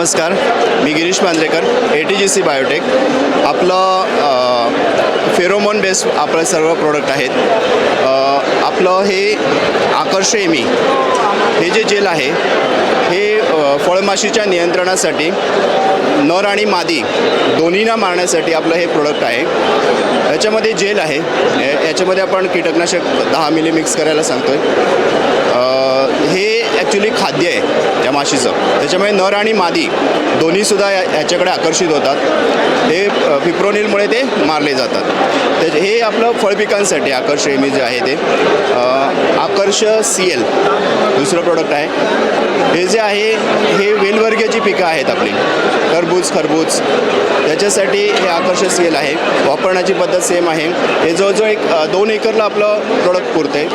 नमस्कार मी Girish Manjrekar A T G C biotech आपलं pheromone based आपलं सर्व प्रोडक्ट आहेत. आपलं हे आकर्षेमी हे जे जेल आहे हे फळमाशीच्या नियंत्रणासाठी नर आणि मादी दोन्हींना मारण्यासाठी आपलं हे प्रोडक्ट आहे. याच्यामध्ये जेल आहे. याच्यामध्ये आपण कीटकनाशक दहा मिली मिक्स करायला सांगतो आहे हे ॲक्च्युली खाद्य आहे त्या माशीचं. त्याच्यामुळे नर आणि मादी दोन्हीसुद्धा या ह्याच्याकडे आकर्षित होतात. हे अ, फिप्रोनिलमुळे ते मारले जातात. तर हे आपलं फळपिकांसाठी आकर्ष मी जे आहे ते. आकर्ष सी एल दुसरं प्रोडक्ट आहे. हे जे आहे हे वेलवर्गीयची पिकं आहेत आपली टरबूज खरबूज त्याच्यासाठी हे आकर्ष सी एल आहे. वापरण्याची पद्धत सेम आहे. हे जवळजवळ एक दोन एकरला आपलं प्रोडक्ट पुरतं आहे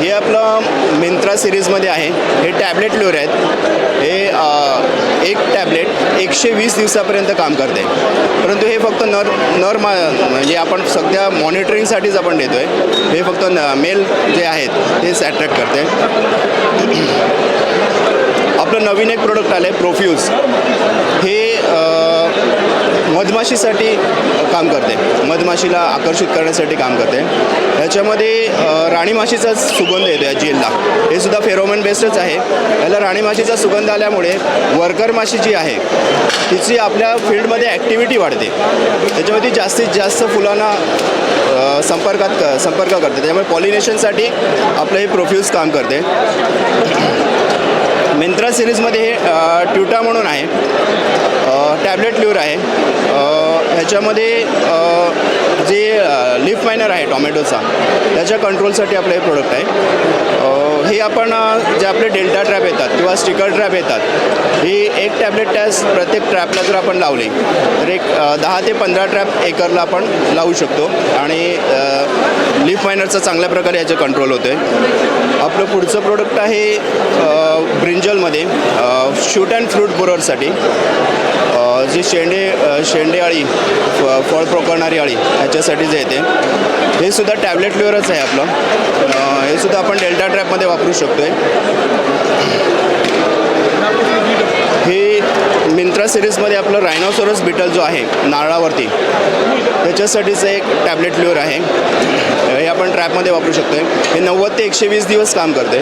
हे आपलं मिंत्रा सिरीजमध्ये आहे. हे टॅबलेट लोर आहेत. हे एक टॅबलेट एकशे वीस दिवसापर्यंत काम करते. परंतु हे फक्त नर नर मा म्हणजे आपण सध्या मॉनिटरिंगसाठीच आपण देतो आहे हे फक्त न मेल जे आहेत तेच अट्रॅक्ट करते. आपलं नवीन एक प्रोडक्ट आलं आहे प्रोफ्यूज हे मधमाशीसाठी काम करते. मधमाशीला आकर्षित करण्यासाठी काम करते. याच्यामध्ये राणीमाशीचाच सुगंध येतो या जेलला हे सुद्धा फेरोमन बेस्टच आहे. याला राणीमाशीचा सुगंध आल्यामुळे वर्कर माशी जी आहे तिची आपल्या फील्डमध्ये ॲक्टिव्हिटी वाढते. त्याच्यामध्ये जास्तीत जास्त फुलांना संपर्कात क- संपर्क करते. त्यामुळे पॉलिनेशनसाठी आपलं हे प्रोफ्यूज काम करते. मिंत्रा सिरीजमध्ये हे ट्युटा म्हणून आहे. टॅबलेट ल्यूर आहे. ह्याच्यामध्ये जे लिफ मायनर आहे टॉमॅटोचा त्याच्या कंट्रोलसाठी आपलं हे प्रोडक्ट आहे. हे आपण जे आपले डेल्टा ट्रॅप येतात किंवा स्टिकर ट्रॅप येतात ही एक टॅबलेट त्या प्रत्येक ट्रॅपला जर आपण लावली तर एक दहा ते पंधरा ट्रॅप एकरला आपण लावू शकतो आणि लिफ मायनरचा चांगल्या प्रकारे याचे कंट्रोल होतं आहे आपलं पुढचं प्रोडक्ट आहे ब्रिंजलमध्ये शूट अँड फ्रूट बोररसाठी. जी शेंडे शेंडे अळी फ- फळ पकडणारी अळी ह्याच्यासाठी जे येते हे सुद्धा टॅबलेट फ्लेवरच आहे आपलं. हे सुद्धा आपण डेल्टा ट्रॅपमध्ये वापरू शकतो आहे हे मिंत्रा सिरीजमध्ये आपलं रायनोसोरस बिटल जो आहे नारळावरती त्याच्यासाठीचं एक टॅबलेट ल्युअर आहे. हे आपण ट्रॅपमध्ये वापरू शकतो आहे हे नव्वद ते एकशे वीस दिवस काम करते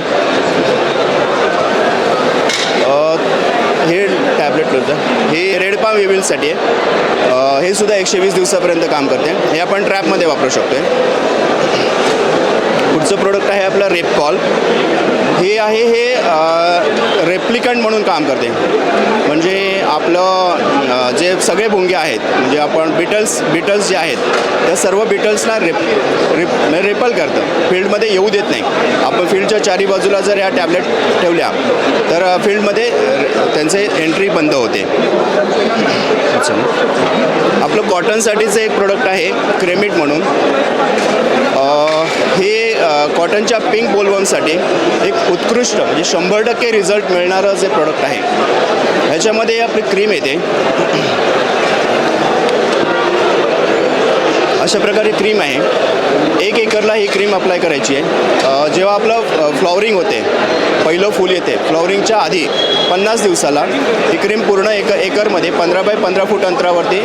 अ, हे मिळतं हे रेडपा वेविलसाठी आहे. हे सुद्धा एकशे वीस दिवसापर्यंत काम करते. हे आपण ट्रॅपमध्ये वापरू शकतो आहे पुढचं प्रोडक्ट आहे आपलं रेपकॉल हे आहे हे रेप्लिकंट म्हणून काम करते. म्हणजे आपलं जे सगळे भुंगे आहेत म्हणजे आपण बिटल्स बिटल्स जे आहेत त्या सर्व बिटल्सना रेप रेप रेपल करतं फील्डमध्ये येऊ देत नाही. आपण फील्डच्या चारी बाजूला जर या टॅबलेट ठेवल्या तर फील्डमध्ये त्यांचे एंट्री बंद होते. अच्छा कॉटनसाठीचं एक प्रोडक्ट आहे क्रेमिट म्हणून. हे कॉटनच्या पिंक बोलवमसाठी एक उत्कृष्ट म्हणजे शंभर टक्के रिझल्ट मिळणारं जे प्रोडक्ट आहे. ह्याच्यामध्ये आपली क्रीम येते. अशा प्रकारे क्रीम आहे. एक एकरला ही क्रीम अप्लाय करायची आहे. जेव्हा आपलं फ्लॉवरिंग होते पहिलं फूल येते फ्लॉवरिंगच्या आधी पन्नास दिवसाला ही क्रीम पूर्ण एक एकरमध्ये पंधरा बाय पंधरा फूट अंतरावरती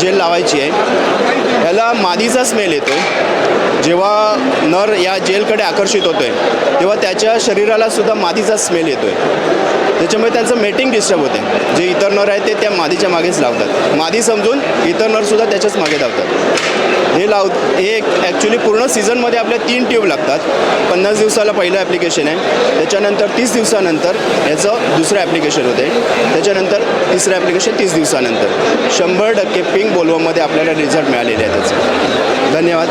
जेल लावायची आहे. ह्याला मादीचा स्मेल येतो. जेव्हा नर या जेलकडे आकर्षित होतो आहे तेव्हा त्याच्या शरीरालासुद्धा मादीचा स्मेल येतो आहे त्याच्यामुळे त्यांचं मेटिंग डिस्टर्ब होते. जे इतर नर आहेत ते त्या मादीच्या मागेच लावतात. मादी समजून इतर नरसुद्धा त्याच्याच मागे लावतात हे लाव हे ॲक्च्युली पूर्ण सीझनमध्ये आपल्या तीन ट्यूब लागतात. पन्नास दिवसाला पहिलं ॲप्लिकेशन आहे. त्याच्यानंतर तीस दिवसानंतर याचं दुसरं ॲप्लिकेशन होते. त्याच्यानंतर तिसरं ॲप्लिकेशन तीस दिवसानंतर. शंभर टक्के पिंक बोलवममध्ये आपल्याला रिझल्ट मिळालेले आहे त्याचं धन्यवाद.